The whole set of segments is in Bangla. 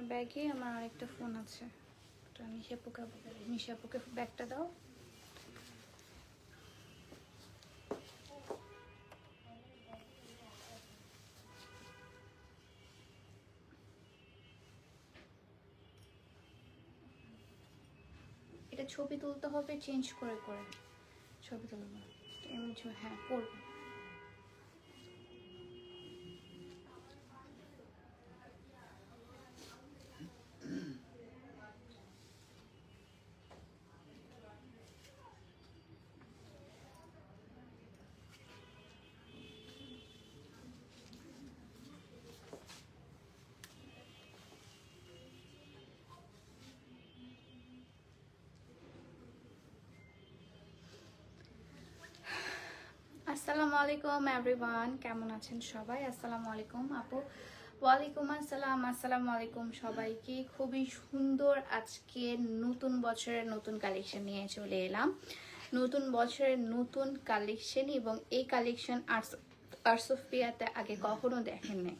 আমার ব্যাগে আমার আরেকটা ফোন আছে। ওটা নিশাপুকে নিশাপুকে ব্যাগটা দাও। এটা ছবি তুলতে হবে চেঞ্জ করে করে। ছবি তুলবো। এমনি হ্যাঁ করব। আসসালামু আলাইকুম এভরিওয়ান কেমন আছেন সবাই? আসসালামু আলাইকুম, আপু। ওয়ালাইকুম আসসালাম, আসসালামু আলাইকুম সবাইকে। খুবই সুন্দর আজকে নতুন বছরের নতুন কালেকশন নিয়ে চলে এলাম। নতুন বছরের নতুন কালেকশন এবং এই কালেকশন আর্টস আর্সোফিয়াতে আগে কখনো দেখেন নাই।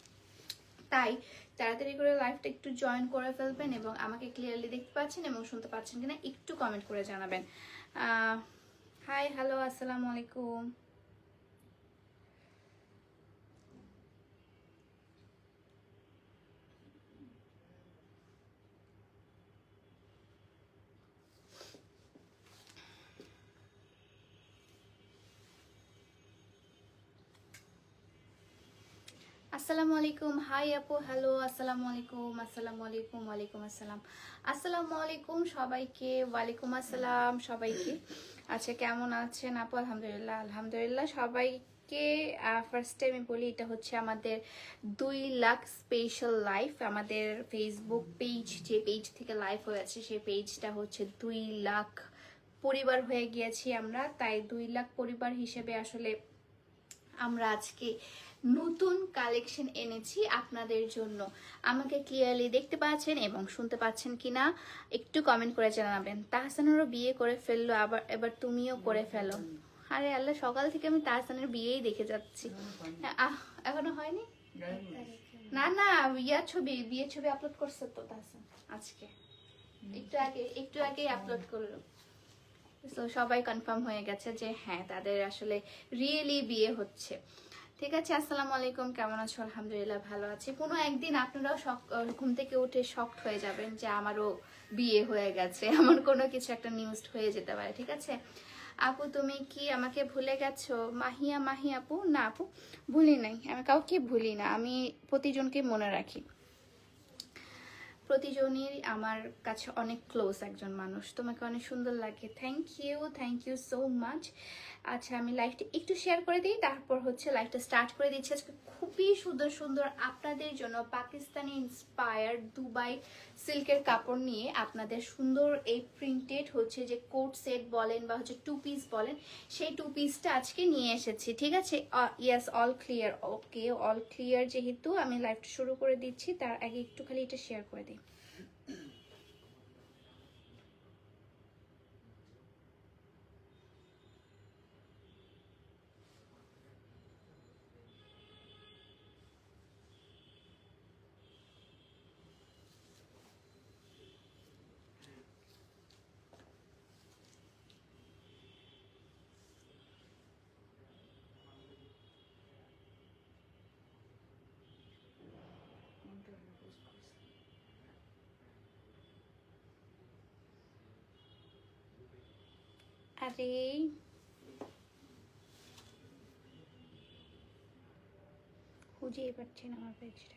তাই তাড়াতাড়ি করে লাইভটা একটু জয়েন করে ফেলবেন এবং আমাকে ক্লিয়ারলি দেখতে পাচ্ছেন এবং শুনতে পাচ্ছেন কিনা একটু কমেন্ট করে জানাবেন। হাই হ্যালো আসসালামু আলাইকুম। আসসালামু আলাইকুম। হাই আপু, হ্যালো, আসসালামু আলাইকুম আসসালামু আলাইকুম, ওয়ালাইকুম আসসালাম। আসসালামু আলাইকুম সবাইকে, ওয়ালাইকুম আসসালাম সবাইকে। আচ্ছা কেমন আছেন আপু? আলহামদুলিল্লাহ আলহামদুলিল্লাহ সবাইকে ফার্স্টে আমি বলি, এটা হচ্ছে আমাদের দুই লাখ স্পেশাল লাইফ আমাদের ফেসবুক পেজ যে পেজ থেকে লাইভ হয়েছে সেই পেজটা হচ্ছে দুই লাখ পরিবার হয়ে গিয়েছি আমরা। তাই দুই লাখ পরিবার হিসেবে আসলে আমরা আজকে নতুন কালেকশন এনেছি আপনাদের জন্য। আমাকে ক্লিয়ারলি দেখতে পাচ্ছেন এবং শুনতে পাচ্ছেন কিনা, একটু কমেন্ট করে জানাবেন। তাহসানেরও বিয়ে করে ফেলল, আবার, এবার তুমিও করে ফেলো। আরে আল্লাহ, সকাল থেকে আমি তাহসানের বিয়েই দেখে যাচ্ছি। এখনও হয়নি? না না ইয়া ছবি বিয়ে ছবি আপলোড করছে তো তাহসান, আজকে। একটু আগে, একটু আগেই আপলোড করল। সবাই কনফার্ম হয়ে গেছে যে হ্যাঁ তাদের আসলে রিয়েলি বিয়ে হচ্ছে। ঠিক আছে, আসসালামু আলাইকুম, কেমন আছো? আলহামদুলিল্লাহ ভালো আছি। কোনো একদিন আপনারাও শক ঘুম থেকে উঠে শকড হয়ে যাবেন যে আমারও বিয়ে হয়ে গেছে, এমন কোনো কিছু একটা নিউজ হয়ে যেতে পারে, ঠিক আছে? আপু, তুমি কি আমাকে ভুলে গেছো? মাহিয়া মাহি আপু? না আপু, ভুলি নাই। আমি কাউকে ভুলি না, আমি প্রতিজনকে মনে রাখি। প্রতিজনই আমার কাছে অনেক ক্লোজ একজন মানুষ। তোমাকে অনেক সুন্দর লাগে। Thank you thank you so much আচ্ছা আমি লাইভটা একটু শেয়ার করে দিই, তারপর হচ্ছে লাইভটা স্টার্ট করে দিচ্ছি। আজকে খুবই সুন্দর সুন্দর আপনাদের জন্য পাকিস্তানি ইন্সপায়ার দুবাই সিল্কের কাপড় নিয়ে আপনাদের সুন্দর এই প্রিন্টেড হচ্ছে যে কোট সেট বলেন বা হচ্ছে টু পিস বলেন, সেই টু পিসটা আজকে নিয়ে এসেছি, ঠিক আছে? Yes all clear okay all clear যেহেতু আমি লাইভটা শুরু করে দিচ্ছি, তার আগে একটু খালি এটা শেয়ার করে দিই। আরে খুঁজেই পাচ্ছি না আমার পেজটা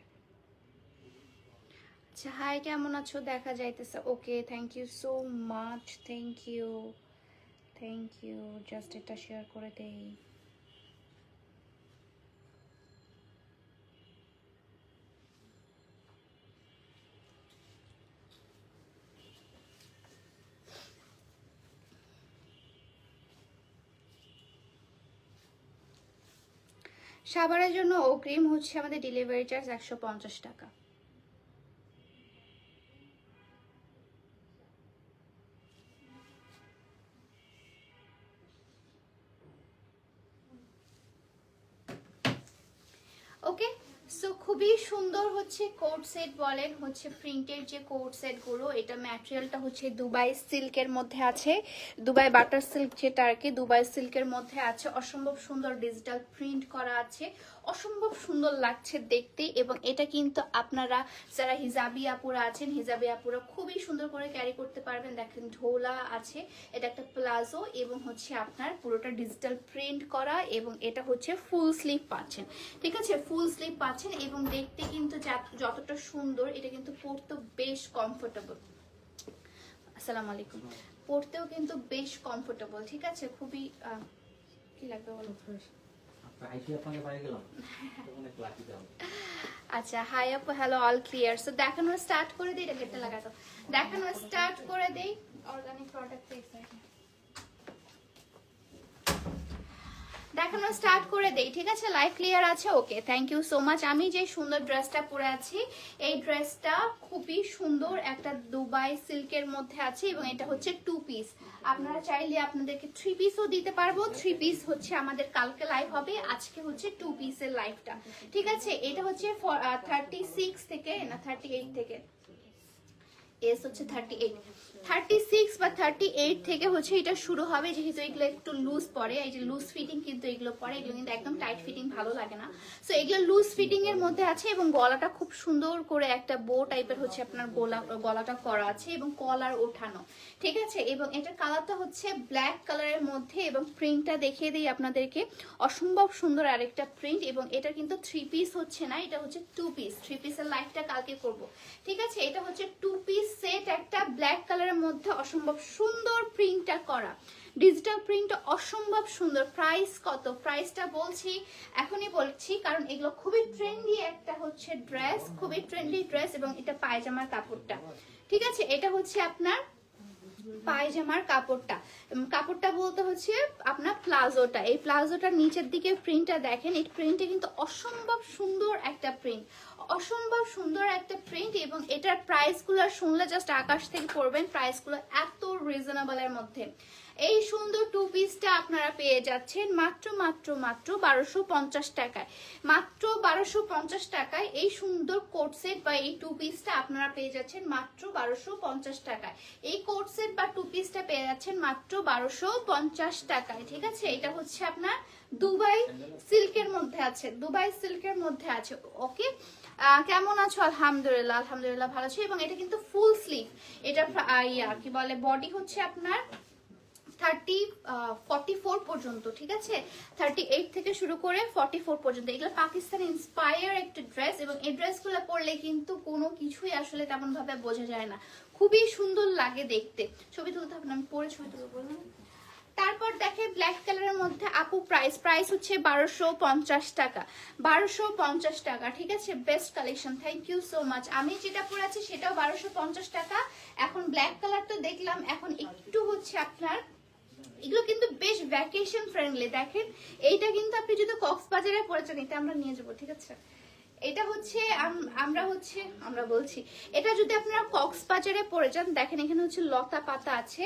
আচ্ছা হাই কেমন আছো? দেখা যাইতেছে। Okay thank you so much thank you thank you just এটা শেয়ার করে দেই। সাভারের জন্য অগ্রিম হচ্ছে আমাদের ডেলিভারি চার্জ একশো পঞ্চাশ টাকা। ওকে সো খুবই সুন্দর হচ্ছে কোট সেট বলেন, হচ্ছে প্রিন্টের যে কোট সেটগুলো এটা ম্যাটেরিয়ালটা হচ্ছে দুবাই সিল্কের মধ্যে আছে। দুবাই বাটার সিল্ক যেটা আর কি, দুবাই সিল্কের মধ্যে আছে। অসম্ভব সুন্দর ডিজিটাল প্রিন্ট করা আছে। অসম্ভব সুন্দর লাগছে দেখতে এবং এটা কিন্তু আপনারা, যারা হিজাবি আপুরা আছেন, হিজাবি আপুরা খুবই সুন্দর করে ক্যারি করতে পারবেন। দেখেন ঢোলা আছে, এটা একটা প্লাজো এবং হচ্ছে আপনার পুরোটা ডিজিটাল প্রিন্ট করা এবং এটা হচ্ছে ফুল স্লিভ পাচ্ছেন। ঠিক আছে? ফুল স্লিভ পাচ্ছেন। এবং দেখতে কিন্তু যতটা সুন্দর এটা কিন্তু পরতে বেশ কমফোর্টেবল আসসালামু আলাইকুম। পরতেও কিন্তু বেশ কমফোর্টেবল ঠিক আছে? খুবই কি লাগবে বলো? আচ্ছা হাই আপ হ্যালো অল ক্লিয়ার সো দেখানো স্টার্ট করে দিই এটা লাগাতো দেখানো স্টার্ট করে দেই। অর্গানিক প্রোডাক্ট দেখানো স্টার্ট করে দেই, ঠিক আছে? লাইফ ক্লিয়ার আছে? Okay thank you so much আমি যে সুন্দর ড্রেসটা পরে আছি, এই ড্রেসটা খুবই সুন্দর একটা দুবাই সিল্কের মধ্যে আছে এবং এটা হচ্ছে টু পিস আপনারা চাইলে আপনাদেরকে থ্রি পিসও দিতে পারব। থ্রি পিস হচ্ছে আমাদের কালকে লাইভ হবে, আজকে হচ্ছে টু পিসের লাইভটা ঠিক আছে? এটা হচ্ছে থার্টি সিক্স থেকে, না থার্টি এইট থেকে। এস হচ্ছে থার্টি এইট থার্টি সিক্স বা থার্টি এইট থেকে হচ্ছে এটা শুরু হবে, যেহেতু এগুলো একটু লুজ পড়ে এই যে লুজ ফিটিং কিন্তু এগুলো পরে, এগুলো কিন্তু একদম টাইট ফিটিং ভালো লাগে না। সো এগুলো লুজ ফিটিং এর মধ্যে আছে এবং গলাটা খুব সুন্দর করে একটা বো টাইপের হচ্ছে আপনার গলা, গলাটা করা আছে এবং কলার ওঠানো, ঠিক আছে? এবং এটার কালারটা হচ্ছে ব্ল্যাক কালারের মধ্যে এবং প্রিন্টটা দেখিয়ে দিই আপনাদেরকে। অসম্ভব সুন্দর আরেকটা প্রিন্ট এবং এটা কিন্তু থ্রি পিস হচ্ছে না, এটা হচ্ছে টু পিস থ্রি পিসের লাইফটা কালকে করব, ঠিক আছে? এটা হচ্ছে টু পিস সেট একটা ব্ল্যাক কালারের মধ্যে অসম্ভব সুন্দর প্রিন্টটা করা। ডিজিটাল প্রিন্ট অসম্ভব সুন্দর। প্রাইস কত? প্রাইসটা বলছি, এখনই বলছি, কারণ এগুলো খুবই ট্রেন্ডি একটা হচ্ছে ড্রেস খুবই ট্রেন্ডি ড্রেস এবং এটা পায়জামার কাপড়টা। ঠিক আছে? এটা হচ্ছে আপনার পায়জামার কাপড়টা। কাপড়টা বলতে হচ্ছে আপনার প্লাজোটা। এই প্লাজোটার নিচের দিকে প্রিন্টটা দেখেন, এই প্রিন্টে কিন্তু অসম্ভব সুন্দর একটা প্রিন্ট অসম্ভব সুন্দর একটা প্রিন্ট এবং এটার প্রাইসগুলো শুনলে জাস্ট আকাশ থেকে পড়বেন প্রাইসগুলো এত রিজনেবলের মধ্যে। এই সুন্দর টু পিসটা আপনারা পেয়ে যাচ্ছেন মাত্র মাত্র মাত্র বারোশো পঞ্চাশ টাকায়। মাত্র বারোশো পঞ্চাশ টাকায় এই সুন্দর কোট সেট বা এই টু পিসটা আপনারা পেয়ে যাচ্ছেন মাত্র বারোশো পঞ্চাশ টাকায়। এই কোট সেট বা টু পিসটা পেয়ে যাচ্ছেন মাত্র বারোশো পঞ্চাশ টাকায়, ঠিক আছে? এটা হচ্ছে আপনার দুবাই সিল্কের মধ্যে আছে, দুবাই সিল্কের মধ্যে আছে ওকে কেমন আছো? আলহামদুলিল্লাহ আলহামদুলিল্লাহ ভালো আছি। এবং এটা কিন্তু ফুল স্লিভ এটা ইয়া, কি বলে বডি হচ্ছে আপনার থার্টি ফর্টি ফোর পর্যন্ত, ঠিক আছে? থার্টি এইট থেকে শুরু করে ফর্টি ফোর পর্যন্ত। এগুলো পাকিস্তান ইন্সপায়ার একটা ড্রেস এবং এই ড্রেসগুলো পরলে কিন্তু কোনো কিছুই আসলে তেমন ভাবে বোঝা যায় না। খুবই সুন্দর লাগে দেখতে। ছবি তুলতে হবে আমি পরে ছবি তুলবো বললাম তারপর দেখে ব্ল্যাক কালারের মধ্যে আপু প্রাইস প্রাইস হচ্ছে বারোশো পঞ্চাশ টাকা। বারোশো পঞ্চাশ টাকা, ঠিক আছে? Best collection thank you so much আমি যেটা পরেছি সেটাও বারোশো পঞ্চাশ টাকা। এখন ব্ল্যাক কালারটা দেখলাম, এখন একটু হচ্ছে আপনার, এগুলো কিন্তু বেশ ভ্যাকেশন ফ্রেন্ডলি দেখেন, এইটা কিন্তু আপনি যদি কক্সবাজারে পড়েছেন এটা আমরা নিয়ে যাব, ঠিক আছে? এটা হচ্ছে আমরা হচ্ছে, আমরা বলছি, এটা যদি আপনারা কক্সবাজারে পড়ে যান, দেখেন এখানে হচ্ছে লতা পাতা আছে।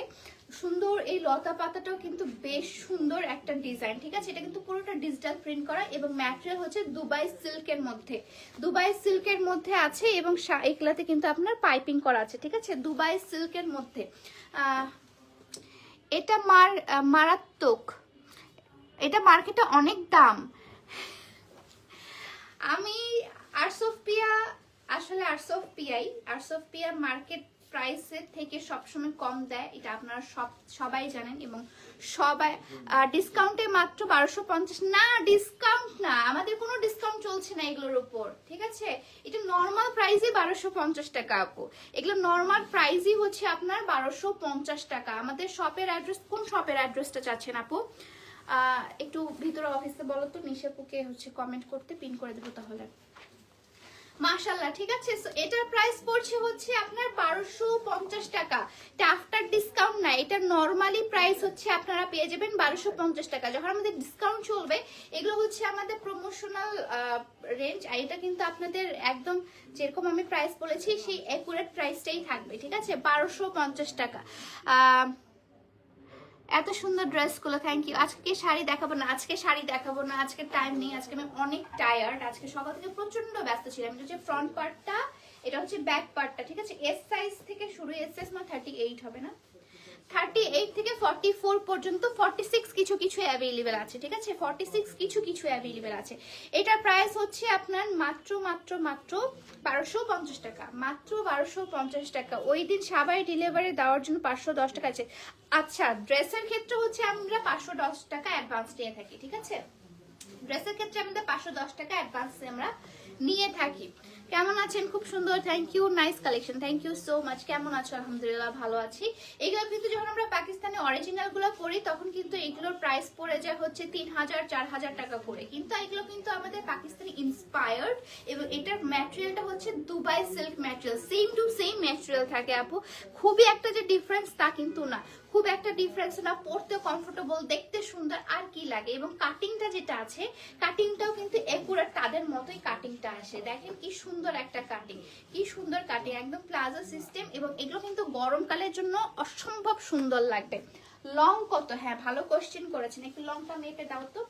সুন্দর এই লতা পাতাটাও কিন্তু বেশ সুন্দর একটা ডিজাইন, ঠিক আছে? এটা কিন্তু পুরোটা ডিজিটাল প্রিন্ট করা এবং ম্যাটেরিয়াল হচ্ছে দুবাই সিল্কের মধ্যে। দুবাই সিল্কের মধ্যে আছে এবং এগুলাতে কিন্তু আপনার পাইপিং করা আছে, ঠিক আছে? দুবাই সিল্কের মধ্যে। এটা মার মারাত্মক। এটা মার্কেটে অনেক দাম। আমি আরসোফপিয়া আসলে আরসোফপিয়াই আরসোফপিয়া মার্কেট প্রাইসের থেকে সবসময় কম দেয়, এটা আপনারা সব, সবাই জানেন এবং সবাই ডিসকাউন্টে মাত্র বারোশো পঞ্চাশ। না ডিসকাউন্ট না, আমাদের কোনো ডিসকাউন্ট চলছে না এগুলোর উপর, ঠিক আছে? এটা নর্মাল প্রাইসই বারোশো পঞ্চাশ টাকা, আপু। এগুলো নর্মাল প্রাইসই হচ্ছে আপনার বারোশো পঞ্চাশ টাকা। আমাদের শপের অ্যাড্রেস কোন শপের অ্যাড্রেসটা চাচ্ছেন, আপু? একটু ভিতরে অফিসে বলো তো, নিশাপুকে হচ্ছে কমেন্ট করতে পিন করে দেবো তাহলে। মাশাল্লাহ ঠিক আছে? এটার প্রাইস পড়ছে হচ্ছে আপনার বারোশো পঞ্চাশ টাকা। এটা আফটার ডিসকাউন্ট না, এটা নর্মালি প্রাইস হচ্ছে আপনারা পেয়ে যাবেন বারোশো পঞ্চাশ টাকা। যখন আমাদের ডিসকাউন্ট চলবে, এগুলো হচ্ছে আমাদের প্রমোশনাল রেঞ্জ আর এটা কিন্তু আপনাদের একদম যেরকম আমি প্রাইস বলেছি, সেই অ্যাকুরেট প্রাইসটাই থাকবে, ঠিক আছে? বারোশো পঞ্চাশ টাকা। এত সুন্দর ড্রেসগুলো থ্যাংক ইউ আজকে শাড়ি দেখাবো না? আজকে শাড়ি দেখাবো না, আজকে টাইম নেই, আজকে আমি অনেক টায়ার্ড আজকে সকাল থেকে প্রচণ্ড ব্যস্ত ছিলাম। এটা হচ্ছে ফ্রন্ট পার্টটা এটা হচ্ছে ব্যাক পার্টটা ঠিক আছে? এস সাইজ থেকে শুরু এস সাইজ মানে থার্টি এইট হবে না? থার্টি এইট থেকে ফর্টি ফোর পর্যন্ত ফর্টি সিক্স কিছু কিছু অ্যাভেলেবেল আছে, ঠিক আছে? ফর্টি সিক্স কিছু কিছু অ্যাভেলেবেল আছে। এটার প্রাইস হচ্ছে আপনার মাত্র মাত্র মাত্র বারোশো পঞ্চাশ টাকা। মাত্র বারোশো পঞ্চাশ টাকা। ওই দিন সবাই ডেলিভারি দেওয়ার জন্য পাঁচশো দশ টাকা আছে। আচ্ছা ড্রেসের ক্ষেত্রে হচ্ছে আমরা পাঁচশো দশ টাকা অ্যাডভান্স নিয়ে থাকি, ঠিক আছে? ড্রেসের ক্ষেত্রে আমাদের পাঁচশো দশ টাকা অ্যাডভান্স আমরা নিয়ে থাকি। কেমন আছেন? খুব সুন্দর। Thank you nice collection thank you so much কেমন আছো? আলহামদুলিল্লাহ ভালো আছি। এগুলো কিন্তু যখন আমরা পাকিস্তানে অরিজিনালগুলো পড়ি, তখন কিন্তু এগুলোর প্রাইস পড়ে যায় হচ্ছে তিন হাজার চার হাজার টাকা করে। কিন্তু এগুলো কিন্তু আমাদের পাকিস্তানি ইন্সপায়ার্ড এবং এটার ম্যাটেরিয়ালটা হচ্ছে Dubai silk material same to same material থাকে আপু। খুবই একটা যে ডিফারেন্স তা কিন্তু না। খুব একটা ডিফারেন্স না পড়তে কমফোর্টেবল দেখতে সুন্দর, আর কি লাগে? এবং কাটিংটা যেটা আছে কাটিংটাও কিন্তু একুরেট তাদের মতোই কাটিংটা আসে। দেখেন কি সুন্দর একটা কাটিং কি সুন্দর কাটিং একদম প্লাজো সিস্টেম এবং এগুলো কিন্তু গরমকালের জন্য অসম্ভব সুন্দর লাগবে। লং কত? হ্যাঁ ভালো কোশ্চেন করেছেন। একটু লংটা মেপে দাও তো।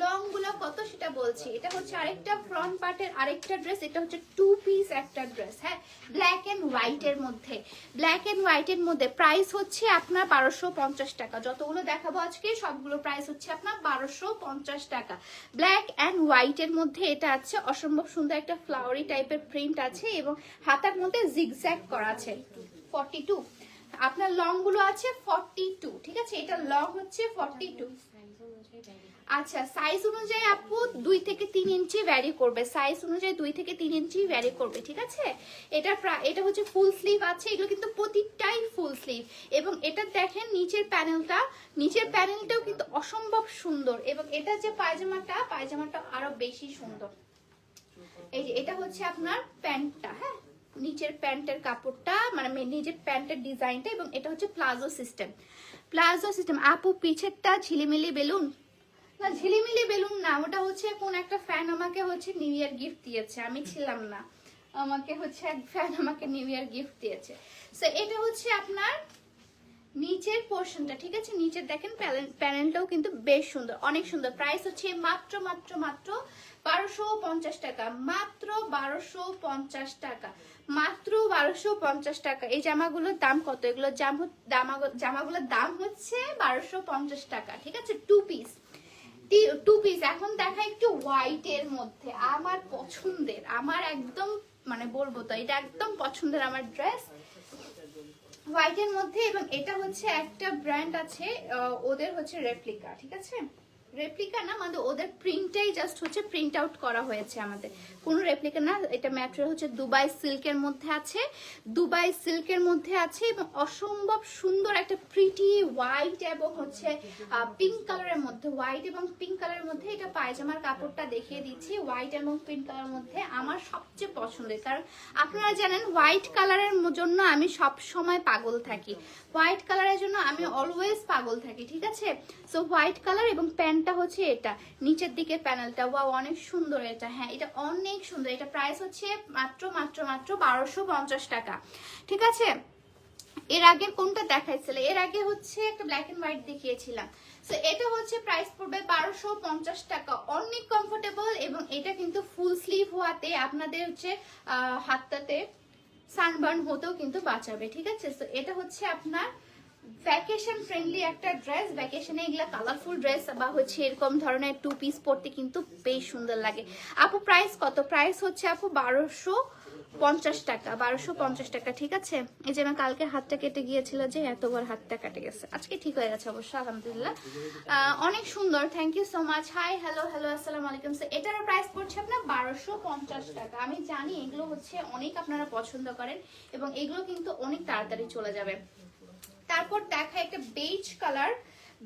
লংগুলো কত সেটা বলছি। এটা হচ্ছে আরেকটা ফ্রন্ট পার্টের আরেকটা ড্রেস এটা হচ্ছে টু পিস একটা ড্রেস হ্যাঁ? ব্ল্যাক এন্ড হোয়াইট এর মধ্যে। ব্ল্যাক এন্ড হোয়াইট এর মধ্যে প্রাইস হচ্ছে আপনার বারোশো পঞ্চাশ টাকা। যতগুলো দেখাবো আজকে, সবগুলো প্রাইস হচ্ছে আপনার বারোশো পঞ্চাশ টাকা। ব্ল্যাক অ্যান্ড হোয়াইট এর মধ্যে এটা আছে, অসম্ভব সুন্দর একটা ফ্লাওয়ারি টাইপের প্রিন্ট আছে এবং হাতার মধ্যে জিগজ্যাগ করা আছে। ফর্টি টু আপনার লংগুলো আছে ফর্টি টু ঠিক আছে? এটা লং হচ্ছে ফর্টি টু আচ্ছা সাইজ অনুযায়ী আপু দুই থেকে তিন ইঞ্চি ভ্যারি করবে। সাইজ অনুযায়ী দুই থেকে তিন ইঞ্চি ভ্যারি করবে, ঠিক আছে? এটা এটা হচ্ছে ফুল স্লিভ আছে, এগুলো কিন্তু প্রতিটাই ফুল স্লিভ এবং এটা দেখেন নিচের প্যানেলটা নিচের প্যানেলটাও কিন্তু অসম্ভব সুন্দর। এবং এটা যে পায়জামাটা পায়জামাটা আরও বেশি সুন্দর। এই যে, এটা হচ্ছে আপনার প্যান্টটা হ্যাঁ? নিচের প্যান্টের কাপড়টা মানে নিজের প্যান্টের ডিজাইনটা এবং এটা হচ্ছে প্লাজো সিস্টেম প্লাজো সিস্টেম আপু, পিছেরটা ঝিলিমিলি বেলুন? না, ঝিলিমিলি বেলুন না, ওটা হচ্ছে কোন একটা ফ্যান আমাকে হচ্ছে নিউ ইয়ার গিফট দিয়েছে, আমি ছিলাম না। আমাকে হচ্ছে এক ফ্যান আমাকে নিউ ইয়ার গিফট দিয়েছে। সো এটা হচ্ছে আপনার নিচের পোর্শনটা ঠিক আছে? নিচের দেখেন প্যানেলটাও কিন্তু বেশ সুন্দর, অনেক সুন্দর। প্রাইস হচ্ছে মাত্র মাত্র মাত্র বারোশো পঞ্চাশ টাকা, মাত্র বারোশো পঞ্চাশ টাকা, মাত্র বারোশো পঞ্চাশ টাকা। এই জামাগুলোর দাম কত? এগুলো জাম জামা- জামাগুলোর দাম হচ্ছে বারোশো পঞ্চাশ টাকা, ঠিক আছে? টু পিস এখন দেখা একটু হোয়াইট এর মধ্যে। আমার পছন্দের, আমার একদম মানে বলব তো, এটা একদম পছন্দের আমার ড্রেস হোয়াইটের মধ্যে এবং এটা হচ্ছে একটা ব্র্যান্ড আছে ওদের হচ্ছে রেপ্লিকা ঠিক আছে? রেপ্লিকা না আমাদের ওদের প্রিন্টটাই জাস্ট হচ্ছে প্রিন্ট আউট করা হয়েছে আমাদের। কোনো রেপ্লিকা না, এটা ম্যাটেরিয়াল হচ্ছে দুবাই সিল্কের মধ্যে আছে। দুবাই সিল্কের মধ্যে আছে এবং অসম্ভব সুন্দর একটা প্রিটি হোয়াইট এবং হচ্ছে পিঙ্ক কালারের মধ্যে হোয়াইট এবং পিঙ্ক কালারের মধ্যে এটা পায়জামার কাপড়টা দেখিয়ে দিচ্ছি। হোয়াইট এবং পিঙ্ক কালারের মধ্যে আমার সবচেয়ে পছন্দের। কারণ আপনারা জানেন হোয়াইট কালারের জন্য আমি সব সময় পাগল থাকি। হোয়াইট কালারের জন্য আমি অলওয়েজ পাগল থাকি, ঠিক আছে? সো হোয়াইট কালার এবং প্যান্টটা হচ্ছে এটা। নিচের দিকে প্যানেলটা ওয়া অনেক সুন্দর এটা। হ্যাঁ এটা অনেক সুন্দর। এটা প্রাইস হচ্ছে মাত্র মাত্র মাত্র বারোশো পঞ্চাশ টাকা। ঠিক আছে? এর আগে কোনটা দেখাইছিল? এর আগে হচ্ছে একটা ব্ল্যাক এন্ড হোয়াইট দেখিয়েছিলাম। সো এটা হচ্ছে প্রাইস পড়বে বারোশো পঞ্চাশ টাকা। অনেক কমফোর্টেবল এবং এটা কিন্তু ফুল স্লিভ হওয়াতে আপনাদের হচ্ছে হাতটাতে সানবার্ন হতেও কিন্তু বাঁচাবে। ঠিক আছে? তো এটা হচ্ছে আপনার ভ্যাকেশন ফ্রেন্ডলি একটা ড্রেস ভ্যাকেশনে এগুলা কালারফুল ড্রেস বা হচ্ছে এরকম ধরনের টু পিস পরতে কিন্তু বেশ সুন্দর লাগে। আপু প্রাইস কত? প্রাইস হচ্ছে আপু বারোশো পঞ্চাশ টাকা, বারোশো পঞ্চাশ টাকা, ঠিক আছে? এই যে আমার কালকে হাতটা কেটে গিয়েছিল যে এতবার হাতটা কেটে গেছে। আজকে ঠিক হয়ে গেছে অবশ্য, আলহামদুলিল্লাহ। অনেক সুন্দর thank you so much hi hello hello আসসালামু আলাইকুম। স্যার এটারও প্রাইস পড়ছে আপনার বারোশো পঞ্চাশ টাকা। আমি জানি এগুলো হচ্ছে অনেক আপনারা পছন্দ করেন এবং এগুলো কিন্তু অনেক তাড়াতাড়ি চলে যাবে। তারপর দেখা একটা বেজ কালার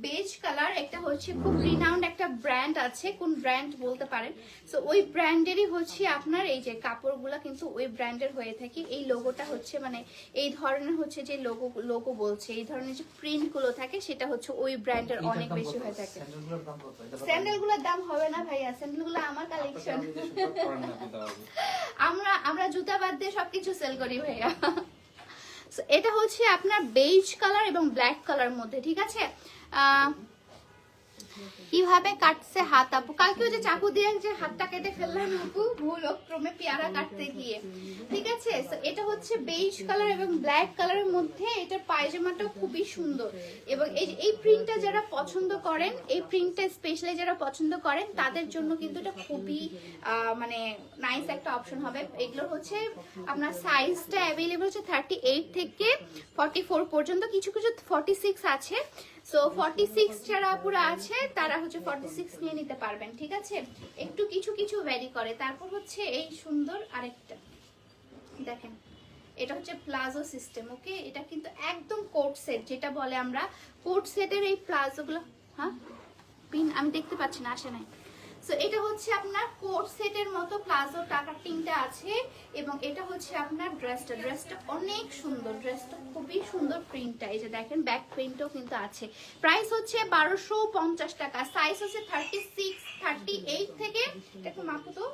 বেজ কালার একটা হচ্ছে খুব রিনাউন্ড একটা ব্র্যান্ড আছে। কোন ব্র্যান্ড বলতে পারেন? সো ওই ব্র্যান্ডেরই হচ্ছে আপনার এই যে কাপড়গুলো কিন্তু ওই ব্র্যান্ডের হয়ে থাকে। এই লোগোটা হচ্ছে মানে এই ধরনের হচ্ছে যে লোগো লোগো বলছে এই ধরনের যে প্রিন্টগুলো থাকে সেটা হচ্ছে ওই ব্র্যান্ডের অনেক বেশি হয়ে থাকে। স্যান্ডেলগুলোর দাম হবে না ভাইয়া স্যান্ডেলগুলো আমার কালেকশন। আমরা আমরা জুতা বাদ দিয়ে সবকিছু সেল করি ভাইয়া। এটা হচ্ছে আপনার বেইজ কালার এবং ব্ল্যাক কালার মধ্যে ঠিক আছে? কীভাবে কাটছে হাত আপু? কালকে ওই যে চাকু দিয়ে যে হাতটা কেটে ফেললাম আপু, ভুল ক্রমে পেয়ারা কাটতে গিয়ে। ঠিক আছে? এটা হচ্ছে বেজ কালার এবং ব্ল্যাক কালারের মধ্যে এটার পায়জামাটা খুবই সুন্দর। এবং এই এই প্রিন্টটা যারা পছন্দ করেন, এই প্রিন্টটা স্পেশালি যারা পছন্দ করেন, তাদের জন্য কিন্তু এটা খুবই মানে নাইস একটা অপশন হবে। এগুলো হচ্ছে আপনার সাইজটা অ্যাভেলেবল হচ্ছে থার্টি এইট থেকে ফর্টি ফোর পর্যন্ত। কিছু কিছু ফর্টি সিক্স আছে। সো ফর্টি সিক্স যারা পুরো আছে, তারা হচ্ছে ফর্টি সিক্স নিয়ে নিতে পারবেন, ঠিক আছে? একটু কিছু কিছু ভ্যারি করে। তারপর হচ্ছে এই সুন্দর আরেকটা। দেখেন, এটা হচ্ছে প্লাজো সিস্টেম ওকে এটা কিন্তু একদম কোট সেট যেটা বলে আমরা কোট সেটের এই প্লাজোগুলো হ্যাঁ? পিন, আমি দেখতে পাচ্ছি না, আসে নাই। সো এটা হচ্ছে আপনার কোট সেটের মতো প্লাজো টাকার তিনটা আছে এবং এটা হচ্ছে আপনার ড্রেসটা ড্রেসটা অনেক সুন্দর। ড্রেসটা খুবই সুন্দর প্রিন্টটা এই যে দেখেন ব্যাক প্রিন্টও কিন্তু আছে। প্রাইস হচ্ছে বারোশো পঞ্চাশ টাকা। সাইজ হচ্ছে থার্টি সিক্স থার্টি এইট থেকে একটু মাপো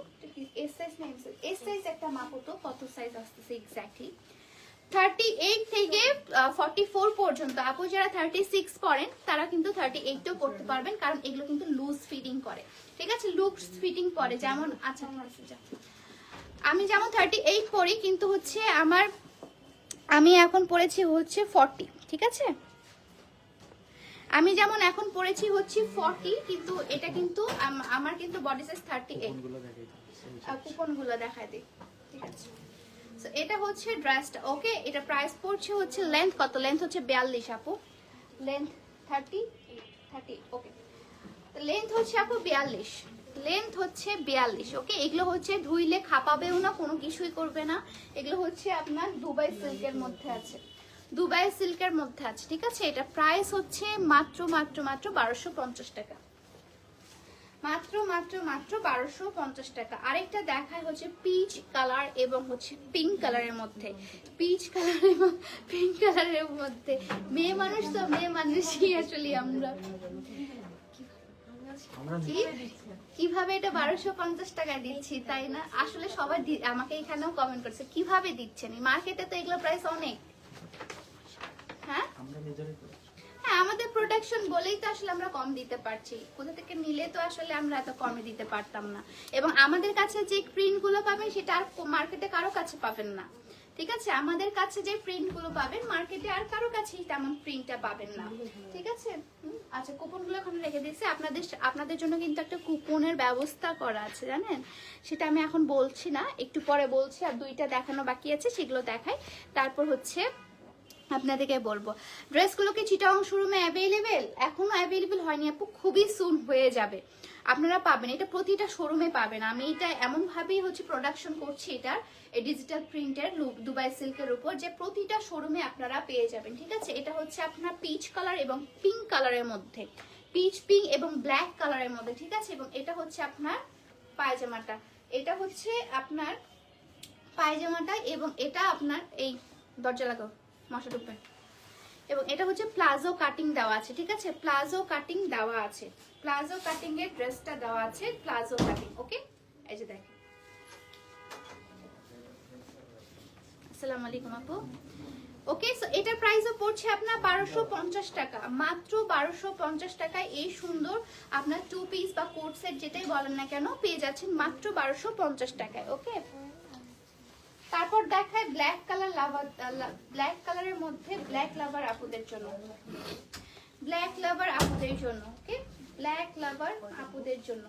এস সাইজ না এস সাইজ একটা মাপো কত সাইজ আসতেছে এক্স্যাক্টলি থার্টি এইট থেকে ফর্টি ফোর পর্যন্ত। আপু যারা থার্টি সিক্স পরেন তারা কিন্তু থার্টি এইটও করতে পারবেন কারণ এগুলো কিন্তু লুজ ফিটিং করে। ঠিক আছে? লুজ ফিটিং পরে যেমন আচ্ছা আমি যেমন থার্টি এইট পরি কিন্তু হচ্ছে আমার আমি এখন পড়েছি হচ্ছে ফর্টি ঠিক আছে? আমি যেমন এখন পড়েছি হচ্ছে ফর্টি কিন্তু এটা কিন্তু আমার কিন্তু বডি সাইজ থার্টি এইট কুপনগুলো দেখায় দিই। ঠিক আছে? So, এটা হচ্ছে ড্রেসটা ওকে এটা প্রাইস পড়ছে হচ্ছে লেন্থ কত? লেন্থ হচ্ছে বিয়াল্লিশ আপু। Length thirty thirty okay length হচ্ছে আপু বিয়াল্লিশ। লেন্থ হচ্ছে বিয়াল্লিশ ওকে এগুলো হচ্ছে ধুইলে খাপাবেও না কোনো কিছুই করবে না। এগুলো হচ্ছে আপনার দুবাই সিল্কের মধ্যে আছে। দুবাই সিল্কের মধ্যে আছে ঠিক আছে? এটা প্রাইস হচ্ছে মাত্র মাত্র মাত্র বারোশো পঞ্চাশ টাকা। মাত্র মাত্র মাত্র বারোশো পঞ্চাশ টাকা। আরেকটা দেখায় হচ্ছে পিচ কালার এবং হচ্ছে পিঙ্ক কালারের মধ্যে। পিচ কালার এবং পিঙ্ক কালারের মধ্যে। মেয়ে মানুষ তো মেয়ে মানুষই আসলে আমরা। কীভাবে এটা বারোশো পঞ্চাশ টাকা দিচ্ছি তাই না? আসলে সবাই আমাকে এখানেও কমেন্ট করছে কীভাবে দিচ্ছেন? মার্কেটে তো এগুলো প্রাইস অনেক। হ্যাঁ। হ্যাঁ আমাদের প্রোটেকশন বলেই তো আসলে আমরা কম দিতে পারছি। কোথা থেকে নিলে তো আসলে আমরা এত কমে দিতে পারতাম না। এবং আমাদের কাছে যে প্রিন্টগুলো পাবেন, সেটা আর মার্কেটে কারও কাছে পাবেন না। ঠিক আছে? আমাদের কাছে যে প্রিন্টগুলো পাবেন মার্কেটে আর কারও কাছেই তেমন প্রিন্টটা পাবেন না। ঠিক আছে? আচ্ছা কুপনগুলো এখন রেখে দিয়েছি। আপনাদের আপনাদের জন্য কিন্তু একটা কুপনের ব্যবস্থা করা আছে, জানেন? সেটা আমি এখন বলছি না। একটু পরে বলছি, আর দুইটা দেখানো বাকি আছে, সেগুলো দেখাই। তারপর হচ্ছে আপনাদেরকে বলব। ড্রেসগুলো কি চিটাং শোরুমে অ্যাভেলেবেল এখনও অ্যাভেলেবেল হয়নি আপু, খুবই সুন হয়ে যাবে। আপনারা পাবেন, এটা প্রতিটা শোরুমে পাবেন। আমি এটা এমন ভাবেই হচ্ছে প্রোডাকশন করছি এটার এই ডিজিটাল প্রিন্টের দুবাই সিল্কের উপর, যে প্রতিটা শোরুমে আপনারা পেয়ে যাবেন, ঠিক আছে? এটা হচ্ছে আপনার পিচ কালার এবং পিঙ্ক কালারের মধ্যে। পিচ পিঙ্ক এবং ব্ল্যাক কালারের মধ্যে, ঠিক আছে? এবং এটা হচ্ছে আপনার পায়জামাটা। এটা হচ্ছে আপনার পায়জামাটা এবং এটা আপনার এই, দরজা লাগাও। মশা ঢুকবে। এবং এটা হচ্ছে প্লাজো কাটিং দেওয়া আছে, ঠিক আছে? প্লাজো কাটিং দেওয়া আছে। প্লাজো কাটিং এর ড্রেসটা দেওয়া আছে, প্লাজো কাটিং, ওকে? এই যে দেখেন। আসসালামু আলাইকুম আপু। ওকে সো এটার প্রাইসও পড়ছে আপনার বারোশো পঞ্চাশ টাকা। মাত্র বারোশো পঞ্চাশ টাকায় এই সুন্দর আপনার টু পিস বা কোট সেট যেটাই বলেন না কেন, পেয়ে যাচ্ছেন মাত্র বারোশো পঞ্চাশ টাকায়, ওকে? তারপর দেখায় ব্ল্যাক কালার লাভার ব্ল্যাক কালারের মধ্যে ব্ল্যাক লাভার আপুদের জন্য। ব্ল্যাক লাভার আপুদের জন্য ওকে ব্ল্যাক লাভার আপুদের জন্য।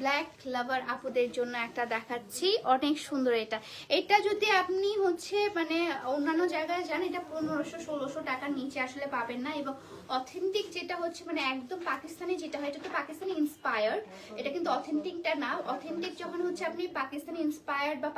ব্ল্যাক লাভার আপুদের জন্য একটা দেখাচ্ছি। অনেক সুন্দর এটা। এটা যদি আপনি হচ্ছে মানে অন্যান্য জায়গায় যান, এটা পনেরোশো, ষোলোশো টাকার নিচে আসলে পাবেন না এবং অথেন্টিক যেটা হচ্ছে মানে একদম পাকিস্তানি যেটা হয়, এটা তো পাকিস্তানি ইন্সপায়ার্ড এটা কিন্তু অথেন্টিকটা না। অথেন্টিক যখন হচ্ছে আপনি পাকিস্তানি ইন্সপায়ার্ড বা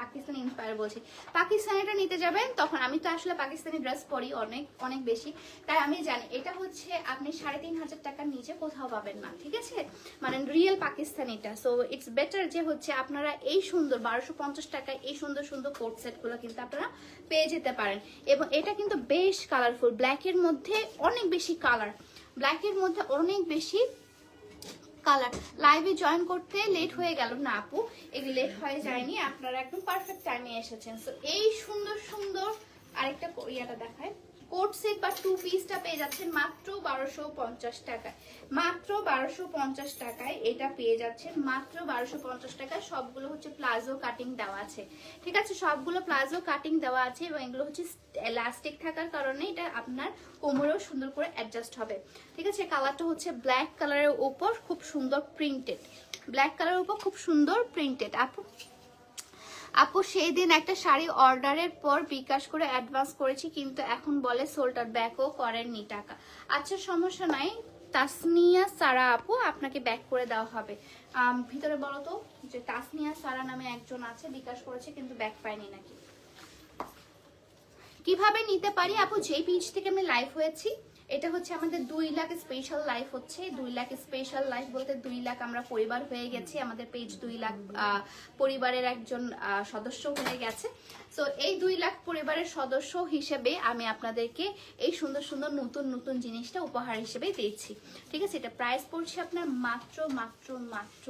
পাকিস্তানি ইন্সপায়ার বলছি, পাকিস্তানিটা নিতে যাবেন, তখন আমি তো আসলে পাকিস্তানি ড্রেস পরি অনেক অনেক বেশি। তাই আমি জানি, এটা হচ্ছে আপনি সাড়ে তিন হাজার টাকার নিচে কোথাও পাবেন না, ঠিক আছে? মানে রিয়েল পাকিস্তানিটা সো ইটস বেটার যে হচ্ছে আপনারা এই সুন্দর, বারোশো পঞ্চাশ টাকায় এই সুন্দর সুন্দর কোট সেটগুলো কিন্তু আপনারা পেয়ে যেতে পারেন। এবং এটা কিন্তু বেশ কালারফুল ব্ল্যাকের মধ্যে অনেক বেশি কালার ব্ল্যাকের মধ্যে অনেক বেশি কালার লাইভে জয়েন করতে লেট হয়ে গেল না আপু, এগুলো লেট হয়ে যায়নি, আপনারা একদম পারফেক্ট টাইমে এসেছেন। সো এই সুন্দর সুন্দর আরেকটা ইয়াটা দেখায়। কোট সেট বা টু পিসটা পেয়ে যাচ্ছেন মাত্র বারোশো পঞ্চাশ টাকায়। মাত্র বারোশো পঞ্চাশ টাকায় এটা পেয়ে যাচ্ছেন মাত্র বারোশো পঞ্চাশ টাকায়। সবগুলো হচ্ছে প্লাজো কাটিং দেওয়া আছে। ঠিক আছে, সবগুলো প্লাজো কাটিং দেওয়া আছে এবং এগুলো হচ্ছে এলাস্টিক থাকার কারণে এটা আপনার কোমরেও সুন্দর করে অ্যাডজাস্ট হবে। ঠিক আছে কালারটা হচ্ছে ব্ল্যাক কালারের উপর খুব সুন্দর প্রিন্টেড ব্ল্যাক কালারের উপর খুব সুন্দর প্রিন্টেড আপু আপু সেই দিন একটা শাড়ি অর্ডারের পর বিকাশ করে অ্যাডভান্স করেছি, কিন্তু এখন বলে সোল্টার ব্যাকও করেননি টাকা। আচ্ছা সমস্যা নাই। তাসনিয়া সারা আপু, আপনাকে ব্যাক করে দেওয়া হবে। ভিতরে বলো তো যে তাসনিয়া সারা নামে একজন আছে, বিকাশ করেছে, কিন্তু ব্যাক পায়নি নাকি? কীভাবে নিতে পারি আপু? যেই পেজ থেকে আমি লাইভ হয়েছি। এটা হচ্ছে আমাদের দুই লাখ স্পেশাল লাইফ হচ্ছে। দুই লাখ স্পেশাল লাইফ বলতে দুই লাখ আমরা পরিবার হয়ে গেছি। আমাদের পেজ দুই লাখ পরিবারের একজন সদস্য হয়ে গেছে। সো এই দুই লাখ পরিবারের সদস্য হিসেবে আমি আপনাদেরকে এই সুন্দর সুন্দর নতুন নতুন জিনিসটা উপহার হিসেবে দিয়েছি। ঠিক আছে? এটা প্রাইস পড়ছে আপনার মাত্র মাত্র মাত্র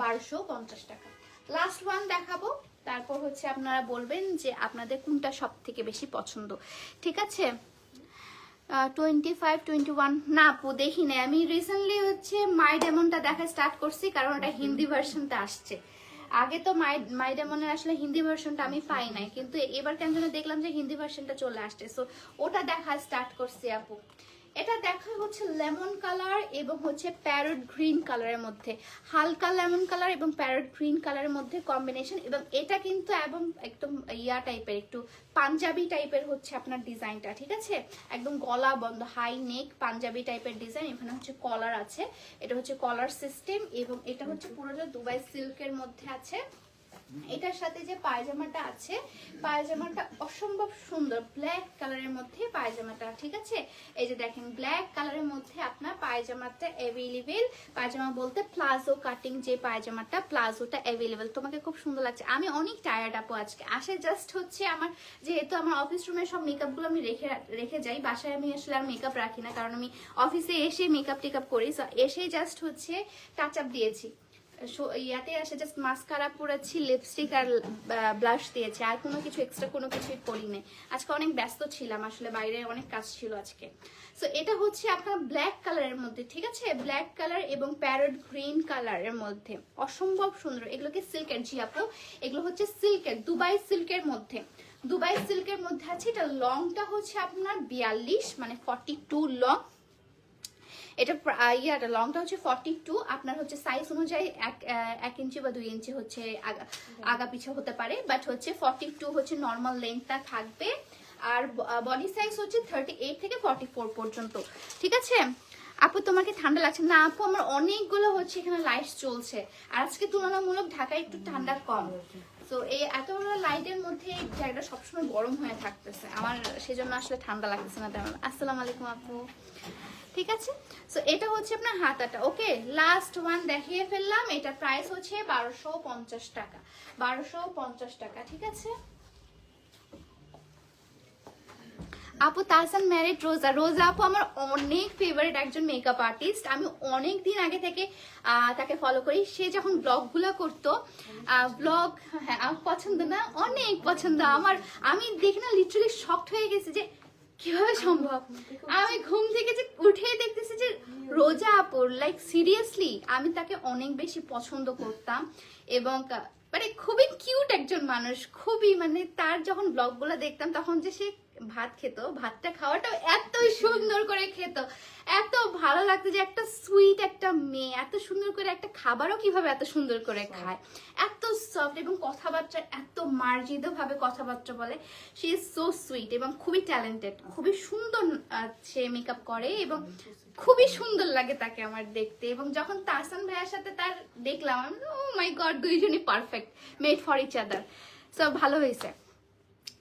বারোশো পঞ্চাশ টাকা। লাস্ট ওয়ান দেখাবো। তারপর হচ্ছে আপনারা বলবেন যে আপনাদের কোনটা সব থেকে বেশি পছন্দ। ঠিক আছে? টোয়েন্টি ফাইভ টোয়েন্টি ওয়ান না আপু দেখি আমি রিসেন্টলি হচ্ছে মাই ডেমনটা দেখা স্টার্ট করছি কারণ ওটা হিন্দি ভার্সনটা আসছে। আগে তো মাই মাই ডেমনের আসলে হিন্দি ভার্সনটা আমি পাই নাই কিন্তু এবার কেন যেন দেখলাম যে হিন্দি ভার্সনটা চলে আসছে। সো ওটা দেখা স্টার্ট করছি আপু। এটা দেখা হচ্ছে লেমন কালার এবং হচ্ছে প্যারট গ্রিন কালারের মধ্যে। হালকা লেমন কালার এবং প্যারট গ্রিন কালারের মধ্যে কম্বিনেশন এবং এটা কিন্তু এবং একদম ইয়া টাইপের একটু পাঞ্জাবি টাইপের হচ্ছে আপনার ডিজাইনটা ঠিক আছে? একদম গলা বন্ধ হাই নেক পাঞ্জাবি টাইপের ডিজাইন এখানে হচ্ছে কলার আছে। এটা হচ্ছে কলার সিস্টেম এবং এটা হচ্ছে পুরোটা দুবাই সিল্কের মধ্যে আছে। এটার সাথে যে পায়জামাটা আছে, পায়জামাটা অসম্ভব সুন্দর ব্ল্যাক কালারের মধ্যে পায়জামাটা, ঠিক আছে? এই যে দেখেন ব্ল্যাক কালারের মধ্যে আপনার পায়জামাটা অ্যাভেলেবেল পায়জামা বলতে প্লাজো কাটিং যে পায়জামাটা, প্লাজোটা অ্যাভেলেবেল তোমাকে খুব সুন্দর লাগছে। আমি অনেক টায়ার্ড আপু আজকে। আসে জাস্ট হচ্ছে আমার, যেহেতু আমার অফিস রুমের সব মেকআপগুলো আমি রেখে রেখে যাই, বাসায় আমি আসলে আর মেকআপ রাখি না, কারণ আমি অফিসে এসে মেকআপ টেকআপ করি এসে জাস্ট হচ্ছে টাচ আপ দিয়েছি। ইয়াতে আসে জাস্ট মাস্কারা পরেছি লিপস্টিক আর ব্লাশ দিয়েছি। আর কোনো কিছু এক্সট্রা কোনো কিছুই করিনি আজকে অনেক ব্যস্ত ছিলাম, আসলে বাইরে অনেক কাজ ছিল আজকে। সো এটা হচ্ছে আপনার ব্ল্যাক কালারের মধ্যে, ঠিক আছে? ব্ল্যাক কালার এবং প্যারট গ্রিন কালারের মধ্যে। অসম্ভব সুন্দর। এগুলোকে সিল্কের জি এগুলো হচ্ছে সিল্কের দুবাই সিল্কের মধ্যে। দুবাই সিল্কের মধ্যে আছে, এটা লংটা হচ্ছে আপনার বিয়াল্লিশ মানে ফর্টি টু লং এটা ইয়াটা লংটা হচ্ছে ফর্টি টু আপনার হচ্ছে সাইজ অনুযায়ী এক এক ইঞ্চি বা দুই ইঞ্চি হচ্ছে আগা- আগা পিছে হতে পারে বাট হচ্ছে ফর্টি টু হচ্ছে নর্মাল লেন্থটা থাকবে আর বডি সাইজ হচ্ছে থার্টি এইট থেকে ফর্টি ফোর পর্যন্ত ঠিক আছে? আপু তোমাকে ঠান্ডা লাগছে না আপু আমার অনেকগুলো হচ্ছে এখানে লাইট চলছে আর আজকে তুলনামূলক ঢাকায় একটু ঠান্ডা কম। তো এই এতগুলো লাইটের মধ্যে জায়গাটা সবসময় গরম হয়ে থাকতেছে আমার সেজন্য আসলে ঠান্ডা লাগতেছে না তেমন। আসসালামু আলাইকুম আপু। ঠিক আছে? সো এটা হচ্ছে আপনার হাতাটা ওকে লাস্ট ওয়ান দেখিয়ে ফেললাম, এটা প্রাইস হচ্ছে বারোশো পঞ্চাশ টাকা। বারোশো পঞ্চাশ টাকা, ঠিক আছে? আপু তাহসান ম্যারিড রোজা। রোজা আপু, আমার অনেক ফেভারিট একজন মেকআপ আর্টিস্ট আমি অনেক দিন আগে থেকে তাকে ফলো করি। সে যখন ব্লগগুলো করতো ব্লগ হ্যাঁ পছন্দ না, অনেক পছন্দ। আমার, আমি দেখে না লিটারালি শকড হয়ে গেছি যে কীভাবে সম্ভব? আমি ঘুম থেকে যে উঠে দেখতেছি যে রোজা আপুর লাইক সিরিয়াসলি আমি তাকে অনেক বেশি পছন্দ করতাম এবং মানে খুবই কিউট একজন মানুষ খুবই মানে তার যখন ব্লগগুলো দেখতাম তখন যে সে ভাত খেত ভাতটা খাওয়াটাও এতই সুন্দর করে খেত। এত ভালো লাগতো যে একটা সুইট একটা মেয়ে এত সুন্দর করে একটা খাবারও কীভাবে এত সুন্দর করে খায়? এত সফট এবং কথাবার্তা এত মার্জিত ভাবে কথাবার্তা বলে। সে ইজ সো সুইট এবং খুবই ট্যালেন্টেড খুবই সুন্দর সে মেকআপ করে এবং খুবই সুন্দর লাগে তাকে আমার দেখতে। এবং যখন তাহসান ভাইয়ের সাথে তার দেখলাম আমি ও মাই গড দুইজনই perfect made for each other সব ভালো হয়েছে।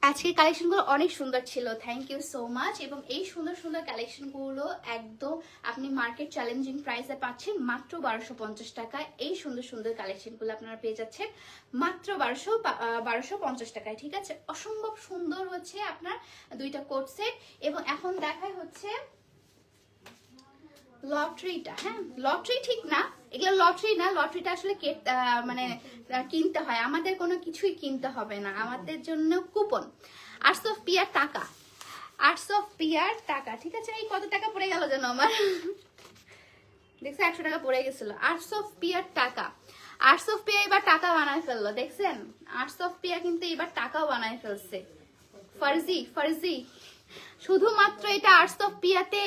আজকের কালেকশনগুলো অনেক সুন্দর ছিল। থ্যাংক ইউ সো মাচ এবং এই সুন্দর সুন্দর কালেকশনগুলো একদম আপনি মার্কেট চ্যালেঞ্জিং প্রাইসে পাচ্ছেন মাত্র বারোশো পঞ্চাশ টাকায় এই সুন্দর সুন্দর কালেকশনগুলো আপনারা পেয়ে যাচ্ছেন মাত্র বারোশো বারোশো পঞ্চাশ টাকায়, ঠিক আছে? অসম্ভব সুন্দর হচ্ছে আপনার দুইটা কোট সেট এবং এখন দেখায় হচ্ছে লটারিটা হ্যাঁ লটারি ঠিক না, এগুলো লটারি না লটারিটা আসলে মানে কিনতে হয়। আমাদের কোনো কিছুই কিনতে হবে না, আমাদের জন্য কুপন আটশো পিয়ার টাকা আটশো পিয়ার টাকা, ঠিক আছে? এই কত টাকা পড়ে গেল যেন আমার? দেখছ, একশো টাকা পড়ে গেছিল। আটশো পিয়ার টাকা আটশো পিয়া এবার টাকা বানায় ফেলল, দেখছেন? আটশো পিয়া কিন্তু এবার টাকাও বানায় ফেলছে। ফার্জি ফার্জি শুধুমাত্র এটা আর্টস অফ পিয়াতে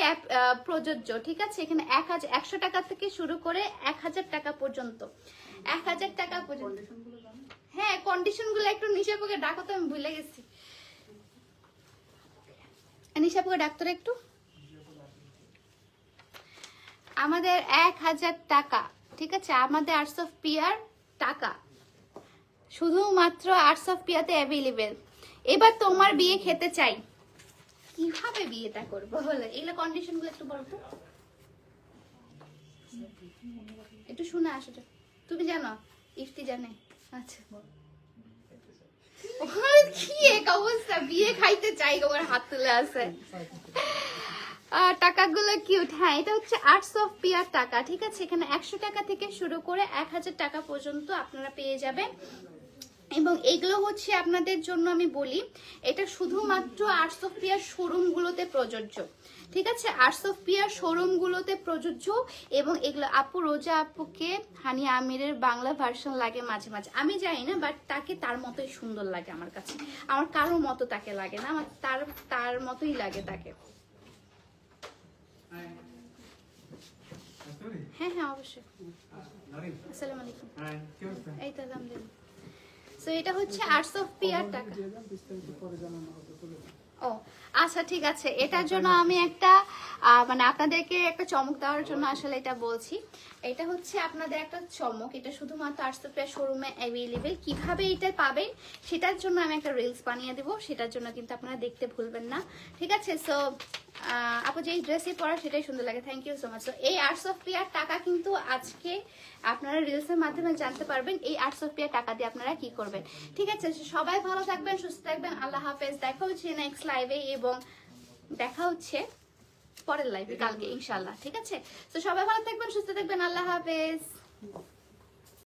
প্রযোজ্য ঠিক আছে? এখানে এক হাজার একশো টাকা থেকে শুরু করে এক হাজার টাকা পর্যন্ত। এক হাজার টাকা পর্যন্ত। হ্যাঁ কন্ডিশনগুলো একটু নিশাপুকে ডাকো তো আমি ভুলে গেছি। নিশাপুকে ডাক্তার একটু। আমাদের এক হাজার টাকা ঠিক আছে? আমাদের আর্টস অফ পিয়ার টাকা। শুধুমাত্র আর্টস অফ পিয়াতে অ্যাভেলেবেল এবার তোমার বিয়ে খেতে চাই। কীভাবে বিয়েটা করব বলে? এগুলো কন্ডিশনগুলো একটু বলো একটু শুনে আসো তুমি জানো, ইফতি জানে। আচ্ছা। কি এক অবস্থা। বিয়ে খাইতে চাই তোমার হাত তুলে আছে। টাকাগুলো কিউট হ্যাঁ এটা হচ্ছে আর্টস অফ পিয়ার টাকা, ঠিক আছে? এখানে একশো টাকা থেকে শুরু করে এক হাজার টাকা পর্যন্ত আপনারা পেয়ে যাবেন। এবং এগুলো হচ্ছে আপনাদের জন্য আমি বলি এটা শুধুমাত্র আর্টস অফ পিয়ার শোরুমগুলোতে প্রযোজ্য। ঠিক আছে? আর্টস অফ পিয়ার শোরুমগুলোতে প্রযোজ্য এবং এগুলো আপু রোজা আপুকে হানি আমিরের বাংলা ভার্সন লাগে মাঝে মাঝে। আমি জানি না বাট তাকে তার মতোই সুন্দর লাগে আমার কাছে। আমার কারোর মতো তাকে লাগে না আমার তার তার মতোই লাগে তাকে। হ্যাঁ হ্যাঁ অবশ্যই। আসসালামু আলাইকুম। এই তো আলহামদুলিল্লাহ। সো এটা হচ্ছে আর্টস অফ পিয়ার টাকা। ও আচ্ছা ঠিক আছে। এটার জন্য আমি একটা মানে আপনাদেরকে একটা চমক দেওয়ার জন্য আসলে এটা বলছি। এটা হচ্ছে আপনাদের একটা চমক। এটা শুধুমাত্র আর্টস অফ শোরুমে অ্যাভেলেবেল কীভাবে এটা পাবেন সেটার জন্য আমি একটা রিলস বানিয়ে দেবো। সেটার জন্য কিন্তু আপনারা দেখতে ভুলবেন না। ঠিক আছে? সো আপু যে ড্রেসে পরা সেটাই সুন্দর লাগে। Thank you so much so এই আর্টস অফ পিয়ার টাকা কিন্তু আজকে আপনারা রিলসের মাধ্যমে জানতে পারবেন এই আর্টস অফ পিয়ার টাকা দিয়ে আপনারা কি করবেন। ঠিক আছে? সবাই ভালো থাকবেন, সুস্থ থাকবেন। আল্লাহ হাফেজ। দেখা হচ্ছে নেক্সট লাইভে এবং দেখা হচ্ছে পরের লাইভে কালকে ইনশাল্লাহ ঠিক আছে? তো সবাই ভালো থাকবেন, সুস্থ থাকবেন। আল্লাহ হাফেজ।